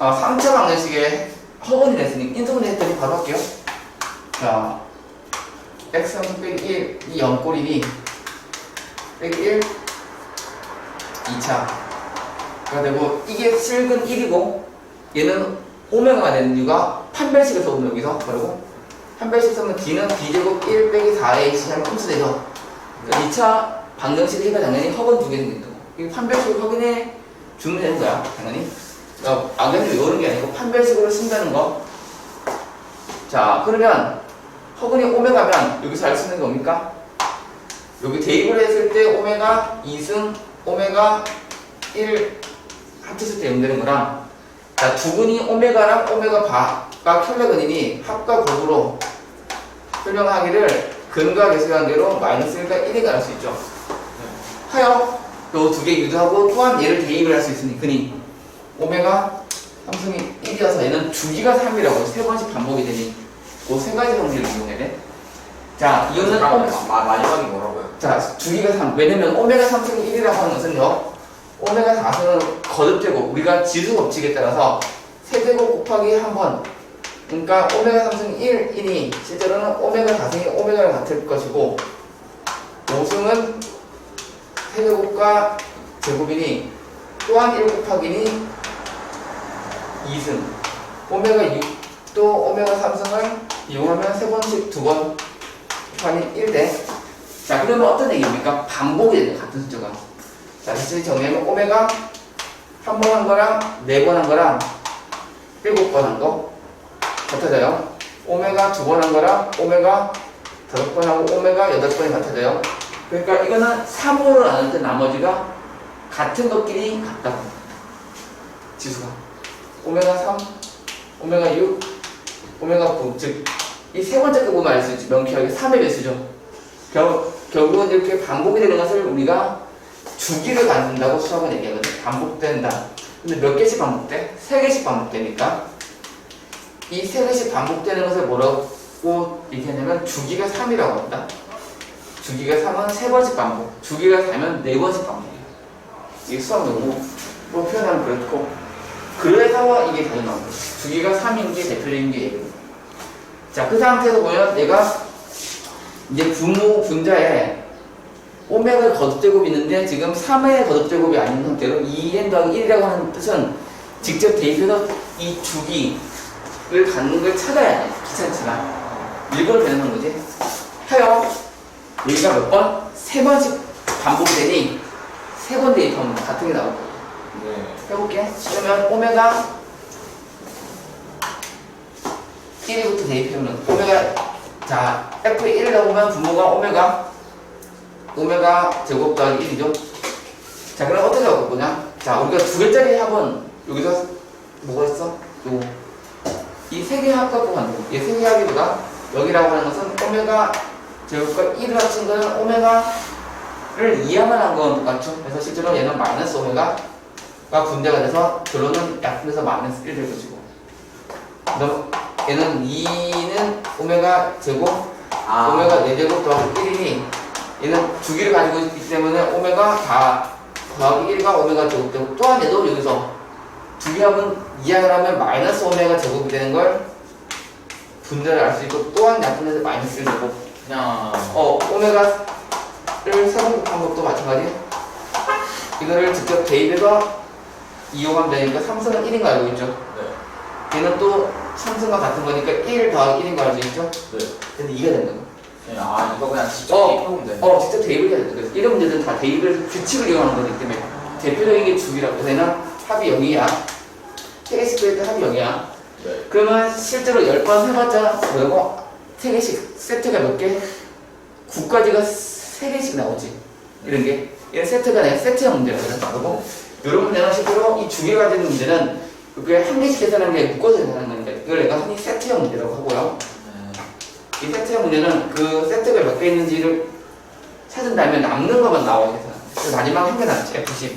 아, 3차 방정식에 허근이 됐으니 인수분해 했더니 바로 할게요. 자, x3 빼기 1, 이 0꼴이니 빼기 1, 2차. 가 되고 이게 실근 1이고 얘는 오메가가 되는 이유가 판별식을 써보면 여기서 그리고 판별식 쓰면 d는 b제곱 1 빼기 4ac 하면. 그러니까 2차 방정식 해가 당연히 허근 두개 생긴다고. 이 판별식을 확인해 주면 되는 거야, 당연히. 그러니까 악연히 외우는 게 아니고 판별식으로 쓴다는 거. 자, 그러면 허근이 오메가면 여기서 알 수 있는 게 뭡니까? 여기 대입을 했을 때 오메가 2승 오메가 1 합쳤을 때 연되는 거랑 자, 두 분이 오메가랑 오메가 바가 켤레근이니 합과 곱으로 설명하기를 근과 계수관계로 마이너스 1과 1이 갈수 있죠. 하여 요 두 개 유도하고 또한 얘를 대입을 할 수 있으니 그니 오메가 삼성이 1이어서 얘는 주기가 3이라고 세 번씩 반복이 되니 그세 가지 성질을 이용해야 돼. 자, 이거는 마, 오메, 마, 마지막이 뭐라고요? 자, 주기가 3. 왜냐면 오메가 3승이 1이라고 하는 것은요. 오메가 4승은 거듭되고 우리가 지수 법칙에 따라서 세제곱 곱하기 한 번. 그러니까 오메가 3승이 1이니 실제로는 오메가 4승이 오메가랑 같을 것이고 5승은 세제곱과 제곱이니 또한 1 곱하기니 2승. 오메가 6도 오메가 3승을 이용하면 세 번씩 두 번 곱하기 1대 자, 그러면 어떤 얘기입니까? 반복이 되는 같은 숫자가. 자, 다시 정리하면 오메가 한 번 한 거랑 네 번 한 거랑 일곱 번 한 거 같아져요. 오메가 두 번 한 거랑 오메가 다섯 번 하고 오메가 여덟 번이 같아져요. 그러니까 이거는 3으로 나눌 때 나머지가 같은 것끼리 같다고. 지수가. 오메가 3, 오메가 6, 오메가 9. 즉, 이 세 번째 거 보면 알 수 있지. 명쾌하게 3의 배수죠. 결, 결국은 이렇게 반복이 되는 것을 우리가 주기를 갖는다고 수학은 얘기하거든. 반복된다. 근데 몇 개씩 반복돼? 세 개씩 반복되니까 이 세 개씩 반복되는 것을 뭐라고 얘기하냐면 주기가 3이라고 한다. 주기가 3은 세 번씩 반복. 주기가 4면 네 번씩 반복이야. 이게 수학 용어로 표현하면 그렇고 그래서 이게 당연히 나온 거야. 주기가 3인 게 대표적인 게 얘기예요. 자, 그 상태에서 보면 내가 이제 분모 분자에 오메가 거듭제곱이 있는데 지금 3의 거듭제곱이 아닌 상태로 2n 더하기 1이라고 하는 뜻은 직접 대입해서 이 주기를 갖는 걸 찾아야 돼. 귀찮지만. 일부러 되는 거지. 하여 여기가 몇 번? 세 번씩 반복이 되니 세 번 대입하면 같은 게 나올 거야. 네. 해볼게. 그러면 오메가 1부터 대입해보면 오메가 자 F1이라고 보면 분모가 오메가 오메가 제곱 더하기 1이죠. 자 그럼 어떻게 바꿀 거냐? 자 우리가 두 개짜리 합은 여기서 뭐가 있어? 요거 이세 개 합 갖고 가는 거. 이세 개 합이보다 여기라고 하는 것은 오메가 제곱과 1을 합친 거는 오메가를 이해만 한 건 똑같죠. 그래서 실제로 얘는 마이너스 오메가 가 분자가 돼서 결론은 약분해서 마이너스 1 될 것이고. 그다음 얘는 2는 오메가 제곱 아, 오메가 4제곱 더하기 1이니 얘는 주기를 가지고 있기 때문에 오메가 다 더하기 1과 오메가 제곱 되고 또한 얘도 여기서. 주기합은 이항을 하면 마이너스 오메가 제곱이 되는 걸 분자를 알 수 있고 또한 약분해서 마이너스 1 되고. 그냥. 어 오메가를 세번 곱한 것도 마찬가지. 이거를 직접 대입해서 이용하면 되니까 삼성은 1인 거 알고 있죠? 네. 얘는 또 삼성과 같은 거니까 1 더하기 1인 거 알고 있죠? 네. 근데 2가 된다고 그냥 아 이거 그냥 직접 어. 대입하면 돼. 어 직접 대입을 해야 돼 그래서 이런 문제들은 다 대입을 규칙을 이용하는 거기 때문에 대표적인 게 주기라고 그래서 얘는 합이 0이야 3개씩 빼때 합이 0이야 네. 그러면 실제로 10번 해봤자 뭐라고? 3개씩 세트가 몇 개? 9까지가 3개씩 나오지 이런 게 이런 세트가 내 세트형 문제거든 그리고 이런 문제는 실제로 이 주기를 가지는 문제는 그게 한 개씩 계산하는 게 묶어서 계산하는 건데 이걸 내가 흔히 세트형 문제라고 하고요 네. 이 세트형 문제는 그 세트가 몇 개 있는지를 찾은 다음에 남는 것만 계산 그래서 마지막 한 개 남지 F10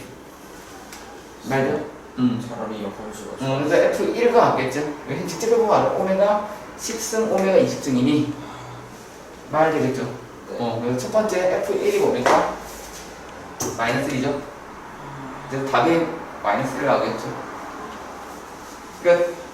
말죠? 음. 차라리 범수가 음, 그래서 F1과 같겠죠? 여기 직접 해보면 알아. 오메가 10승, 오메가 20승이니 말 되겠죠? 네. 어, 그래서 첫 번째 F1이 뭡니까? 마이너스 1이죠? 그래서 답이 마이너스 1 나오겠죠? 끝.